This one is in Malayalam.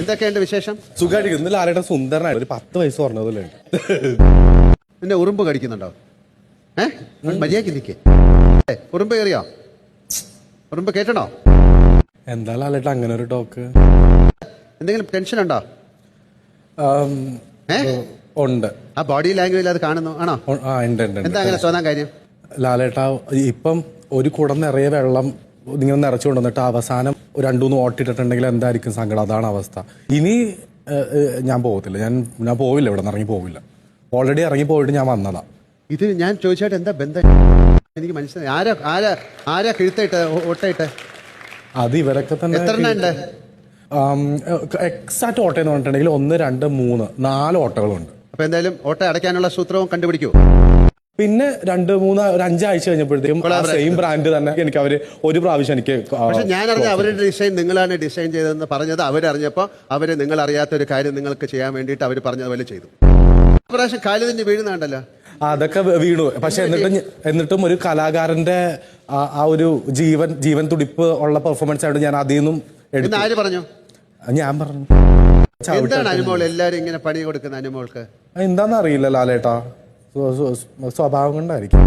എന്തൊക്കെയുണ്ട് വിശേഷം? സുഖമായിട്ട് ഇന്നലെ ആരുടെ സുന്ദരനായി ഒരു പത്ത് വയസ്സ് പറഞ്ഞതല്ലേ പിന്നെ ഉറുമ്പ് കടിക്കുന്നുണ്ടോ? ഏ? മര്യാദയ്ക്ക് നിൽക്കേ ഉറുമ്പ് കയറിയോ? ഉറുമ്പ് കേട്ടണോ? എന്താ അങ്ങനെ ഒരു ടോക്ക്? എന്തെങ്കിലും ടെൻഷൻ ഉണ്ടോ? ഏ? ഉണ്ട്. ആ ബോഡി ലാംഗ്വേജിൽ അത് കാണുന്നു. ആണോ? ആ ഉണ്ട് ഉണ്ട് ഉണ്ട്. എന്താ അങ്ങനെ തോന്നാൻ കാര്യം? ലാലേട്ട ഇപ്പം ഒരു കുടം നിറയെ വെള്ളം ഇങ്ങനെ നിറച്ചു കൊണ്ടുവന്നിട്ട് അവസാനം രണ്ടു മൂന്ന് ഓട്ടിട്ടിട്ടുണ്ടെങ്കിൽ എന്തായിരിക്കും സങ്കടം? അതാണ് അവസ്ഥ. ഇനി ഞാൻ പോകത്തില്ല. ഞാൻ ഞാൻ പോവില്ല ഇവിടെ നിന്ന് ഇറങ്ങി പോവില്ല. ഓൾറെഡി ഇറങ്ങി പോയിട്ട് ഞാൻ വന്നതാ. ഇത് ഞാൻ ചോദിച്ചായിട്ട് എന്താ ബന്ധം? എനിക്ക് മനസ്സിലായി. ആരാ ആരാ ആരാ കിഴുത്തയിട്ട് ഒട്ടയിട്ട്? അത് ഇവരൊക്കെ തന്നെ എത്ര ഉണ്ട്? എക്സാക്ട് ഓട്ടോ എന്ന് പറഞ്ഞിട്ടുണ്ടെങ്കിൽ ഒന്ന് രണ്ട് മൂന്ന് നാല് ഓട്ടകളുണ്ട്. അപ്പൊ എന്തായാലും ഓട്ട അടയ്ക്കാനുള്ള സൂത്രവും കണ്ടുപിടിക്കൂ. പിന്നെ രണ്ട് മൂന്ന് ഒരു അഞ്ചാഴ്ച കഴിഞ്ഞപ്പോഴത്തേക്കും സെയിം ബ്രാൻഡ് തന്നെ എനിക്ക് അവർ ഒരു പ്രാവശ്യം എനിക്ക് പക്ഷെ ഞാൻ അറിഞ്ഞ അവരുടെ ഡിസൈൻ നിങ്ങളാണ് ഡിസൈൻ ചെയ്തതെന്ന് പറഞ്ഞത് അവരറിഞ്ഞപ്പോൾ അവർ നിങ്ങൾ അറിയാത്ത ഒരു കാര്യം നിങ്ങൾക്ക് ചെയ്യാൻ വേണ്ടിയിട്ട് അവർ പറഞ്ഞതുപോലെ ചെയ്തു. പ്രാവശ്യം കാൽ തന്നെ വീഴുന്നുണ്ടല്ലോ അതൊക്കെ വീണു. പക്ഷെ എന്നിട്ടും എന്നിട്ടും ഒരു കലാകാരന്റെ ആ- ഒരു ജീവൻ ജീവൻ തുടിപ്പ് ഉള്ള പെർഫോമൻസ് ആയിട്ട് ഞാൻ അതിൽ നിന്നും എടുത്തു. ആര് പറഞ്ഞു? ഞാൻ പറഞ്ഞു. എന്താണ് അനുമോൾ? എല്ലാരും ഇങ്ങനെ പണി കൊടുക്കുന്ന അനുമോൾക്ക്? എന്താന്ന് അറിയില്ല ലാലേട്ടാ. സ്വഭാവം കൊണ്ടായിരിക്കും.